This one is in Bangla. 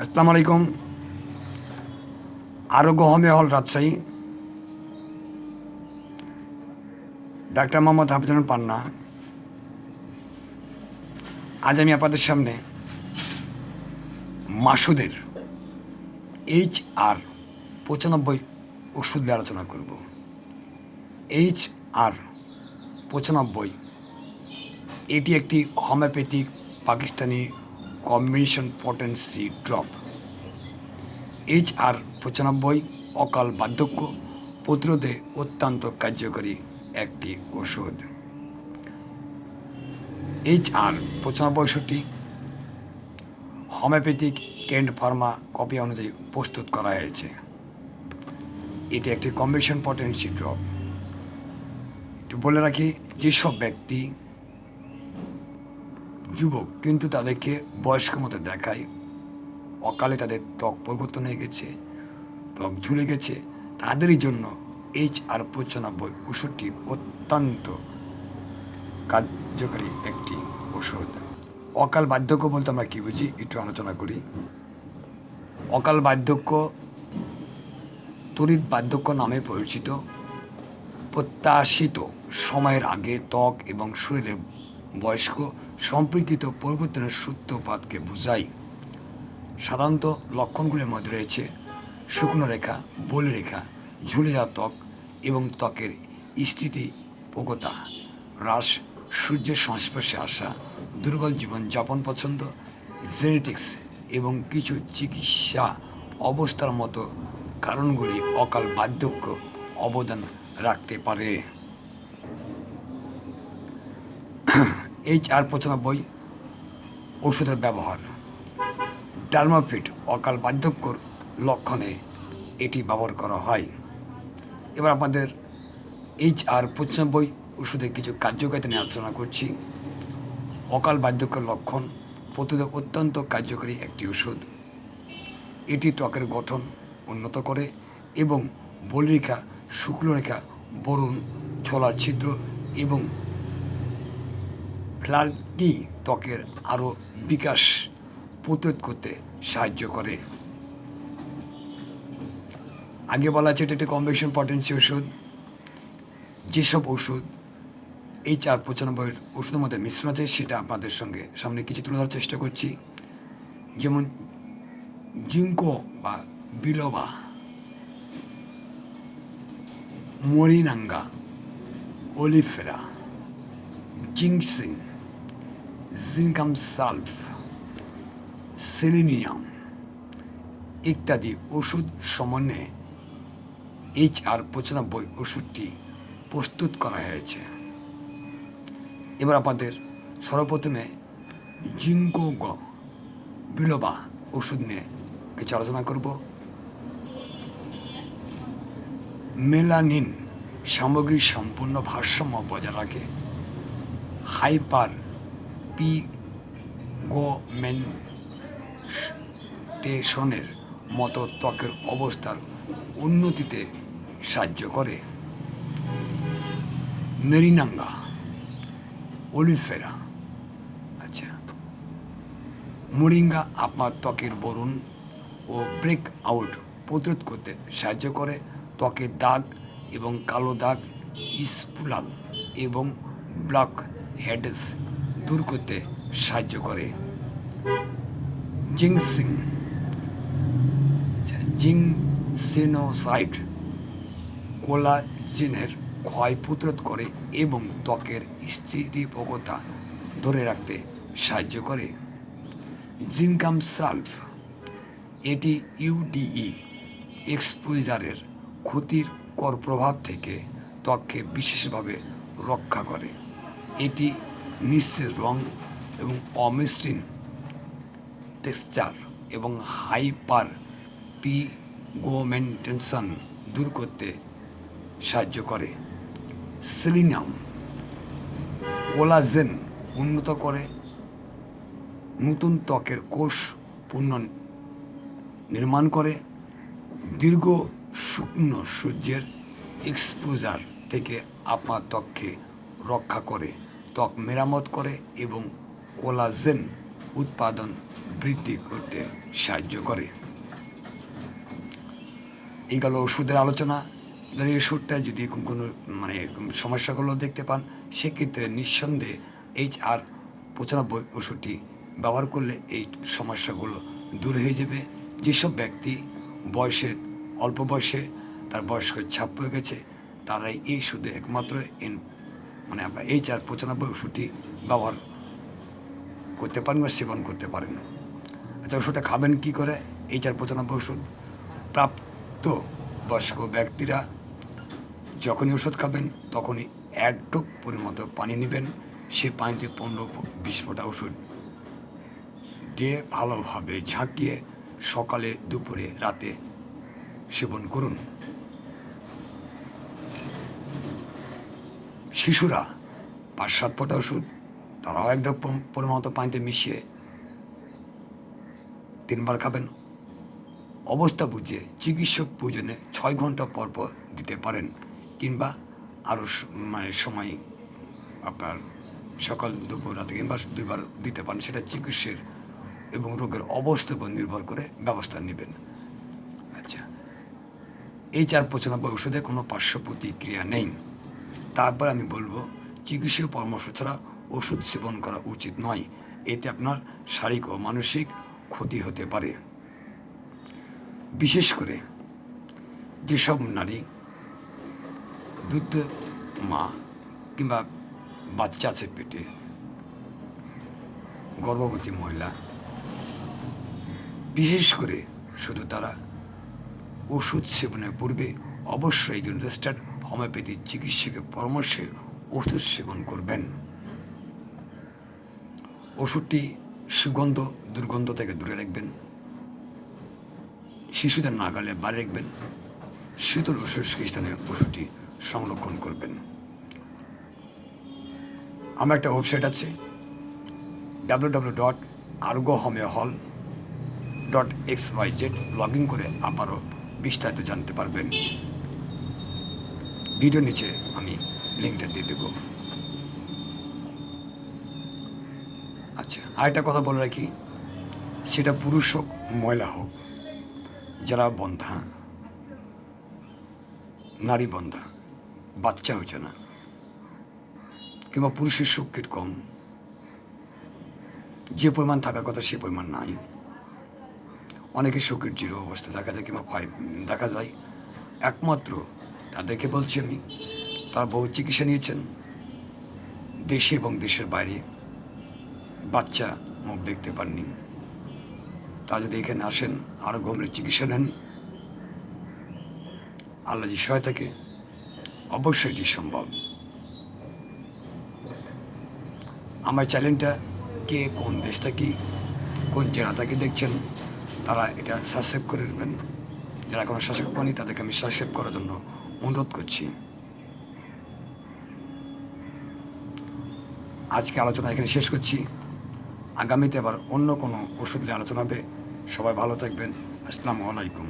আসসালামু আলাইকুম। Arogya homeo hall Rajshahi. Doctor Mohammad Hafizul Panna. আজ আমি আপনাদের সামনে মাসুদের এইচ আর পঁচানব্বই ওষুধ নিয়ে আলোচনা করব। এইচ আর পঁচানব্বই, এটি একটি homeopathic Pakistani combination potency drop. H আর পঁচানব্বই অকাল বার্ধক্য প্রতিরোধে অত্যন্ত কার্যকরী একটি ওষুধ। এইচ আর পঁচানব্বই ওষুধটি হোমিওপ্যাথিক কেন্ট ফার্মা কপি অনুযায়ী প্রস্তুত করা হয়েছে। এটি একটি কম্বিনেশন পটেন্সি ড্রপ। একটু বলে রাখি, যেসব ব্যক্তি যুবক কিন্তু তাদেরকে বয়স্ক মতো দেখায়। অকালে তাদের ত্বক পরিবর্তন হয়ে গেছে, ত্বক ঝুলে গেছে। তাদেরই জন্য এইচ আর পঁচানব্বই ওষুধটি অত্যন্ত কার্যকারী একটি ওষুধ অকাল বার্ধক্য বলতে আমরা কী বুঝি একটু আলোচনা করি। অকাল বার্ধক্য তড়িৎ বার্ধক্য নামে পরিচিত। প্রত্যাশিত সময়ের আগে ত্বক এবং শরীরে বয়স্ক, সম্পর্কিত পরিবর্তনের সূত্রপাতকে বোঝায় সাধারণত লক্ষণগুলির মধ্যে রয়েছে শুকনো রেখা, বলি রেখা, ঝুলে যাওয়া ত্বক এবং ত্বকের স্থিতি পোকতা হ্রাস, সূর্যের সংস্পর্শে আসা, দুর্বল জীবনযাপন পছন্দ, জেনেটিক্স এবং কিছু চিকিৎসা অবস্থার মতো কারণগুলি অকাল বার্ধক্য অবদান রাখতে পারে। এইচ আর পঁচানব্বই ওষুধের ব্যবহার। ডার্মাফিট অকাল বার্ধক্যর লক্ষণে এটি ব্যবহার করা হয়। এবার আমাদের এইচ আর পঁচানব্বই ওষুধের কিছু কার্যকারিতা নিয়ে আলোচনা করছি। অকাল বার্ধক্যের লক্ষণ প্রতিরোধে অত্যন্ত কার্যকরী একটি ওষুধ। এটি ত্বকের গঠন উন্নত করে এবং বলিরেখা, শুক্লরেখা, বরুণ, ছোলার ছিদ্র এবং ফ্লাগি ত্বকের আরও বিকাশ প্রতিরোধ করতে সাহায্য করে। আগে বলা আছে এটা একটি কম্বিনেশন পটেন্সি ওষুধ। যেসব ওষুধ এই চার পঁচানব্বই ওষুধের মধ্যে মিশ্রণ আছে, সেটা আপনাদের সঙ্গে সামনে কিছু তুলে ধরার চেষ্টা করছি। যেমন জিঙ্কো বা বিলোবা, মরিনাঙ্গা ওলিফেরা জিংসিং জিনকাম সালফ সেলিনিয়াম ইত্যাদি ওষুধ সমন্বয়ে এইচ আর পঁচানব্বই ওষুধটি প্রস্তুত করা হয়েছে এবার আমাদের সর্বপ্রথমে জিঙ্কো বিলোবা ওষুধ নিয়ে কিছু আলোচনা করব মেলানিন সামগ্রীর সম্পূর্ণ ভারসাম্য বজায় রাখে হাইপার পি গোমেন্টেশনের মতো ত্বকের অবস্থার উন্নতিতে সাহায্য করে। মেরিনাঙ্গা অলিফেরা আচ্ছা। মোরিঙ্গা আপনার ত্বকের বরুণ ও ব্রেক আউট প্রতিরোধ করতে সাহায্য করে। ত্বকের দাগ এবং কালো দাগ স্পুলাল এবং ব্লক হেডস দূর করতে সাহায্য করে। জিংসিং জিংসেনোসাইড কোলাজেনের ক্ষয় প্রতিরোধ করে এবং ত্বকের স্থিতিপকতা ধরে রাখতে সাহায্য করে। জিনকাম সালফ এটি ইউডিই এক্সপোজারের ক্ষতির কর প্রভাব থেকে ত্বককে বিশেষভাবে রক্ষা করে। এটি নিঃশ্বের রং এবং অমসৃণ টেক্সচার এবং হাইপার পিগোমেন্টেশন দূর করতে সাহায্য করে। সিলিনাম কোলাজেন উন্নত করে। নতুন ত্বকের কোষ পুনঃ নির্মাণ করে। দীর্ঘ শুকনো সূর্যের এক্সপোজার থেকে আপনার ত্বককে রক্ষা করে। ত্বক মেরামত করে এবং কোলাজেন উৎপাদন বৃদ্ধি করতে সাহায্য করে। এই গেল ওষুধের আলোচনা। এই ওষুধটা যদি কোনো মানে সমস্যাগুলো দেখতে পান, সেক্ষেত্রে নিঃসন্দেহে এইচ আর পঁচানব্বই ওষুধটি ব্যবহার করলে এই সমস্যাগুলো দূর হয়ে যাবে। যেসব ব্যক্তি বয়সের অল্প বয়সে, তার বয়স্ক ছাপ হয়ে গেছে, তারাই এই ওষুধে একমাত্র এন মানে এইচ আর পঁচানব্বই ওষুধটি ব্যবহার করতে পারেন বা সেবন করতে পারেন আচ্ছা ওষুধটা খাবেন কি করে? এই চার পঁচানব্বই ওষুধ প্রাপ্ত বয়স্ক ব্যক্তিরা যখনই ওষুধ খাবেন, তখনই এক টুক পরিমত পানি নেবেন। সে পানিতে পনেরো বিশ ফোঁটা ওষুধ দিয়ে ভালোভাবে ঝাঁকিয়ে সকালে, দুপুরে, রাতে সেবন করুন। শিশুরা পাঁচ সাত ফোঁটা ওষুধ, তারাও একটা পরিমাণ মতো পানিতে মিশিয়ে তিনবার খাবেন। অবস্থা বুঝে চিকিৎসক প্রয়োজনে ছয় ঘণ্টা পর পর দিতে পারেন, কিংবা আরও মানে সময় আপনার সকাল দুপুর রাতে কিংবা দুইবার দিতে পারেন, সেটা চিকিৎসের এবং রোগের অবস্থার উপর নির্ভর করে ব্যবস্থা নেবেন। আচ্ছা এই চার পঁচানব্বই ওষুধে কোনো পার্শ্ব প্রতিক্রিয়া নেই। তারপর আমি বলব চিকিৎসা পরামর্শ ছাড়া ওষুধ সেবন করা উচিত নয়। এতে আপনার শারীরিক ও মানসিক ক্ষতি হতে পারে। বিশেষ করে যেসব নারী, দুধ মা কিংবা বাচ্চা আছে পেটে, গর্ভবতী মহিলা, বিশেষ করে শুধু তারা ওষুধ সেবনের পূর্বে অবশ্যই একজন রেজিস্টার্ড হোমিওপ্যাথি চিকিৎসকের পরামর্শে ওষুধ সেবন করবেন। ওষুধটি সুগন্ধ, দুর্গন্ধ থেকে দূরে রাখবেন। শিশুদের নাগালে বাড়ি রাখবেন। শীতল ও শুষ্ক স্থানে ওষুধটি সংরক্ষণ করবেন। আমার একটা ওয়েবসাইট আছে W W dot আরগো homeo hall dot X Y Z log in করে আবারও বিস্তারিত জানতে পারবেন। ভিডিও নিচে আমি লিঙ্কটা দিয়ে দেবো। আচ্ছা আরেকটা কথা বলে রাখি, সেটা পুরুষ হোক, মহিলা হোক, যারা বন্ধা, নারী বন্ধা, বাচ্চা হচ্ছে না, কিংবা পুরুষের শক্তির কম, যে পরিমাণ থাকার কথা সে পরিমাণ নাই। অনেকে শোকের জিরো অবস্থা দেখা যায়, কিংবা ফাইভ দেখা যায়, একমাত্র তাদেরকে বলছি আমি, তারা বহু চিকিৎসা নিয়েছেন। দেশে এবং দেশের বাইরে বাচ্চা মুখ দেখতে পাননি। তা যদি এখানে আসেন আরও গভীর চিকিৎসা নেন। আল্লাহ যে সহায়তাকে অবশ্যই এটি সম্ভব। আমার চ্যানেলটা কে, কোন দেশটা কি, কোন জেলা থেকে দেখছেন, তারা এটা সাবস্ক্রাইব করে নেবেন। যারা কোনো সাবস্ক্রাইব করেনি তাদেরকে আমি সাবস্ক্রাইব করার জন্য অনুরোধ করছি। আজকে আলোচনা এখানে শেষ করছি। আগামীতে আবার অন্য কোনো ওষুধ নিয়ে আলোচনা হবে। সবাই ভালো থাকবেন। আসসালামু আলাইকুম।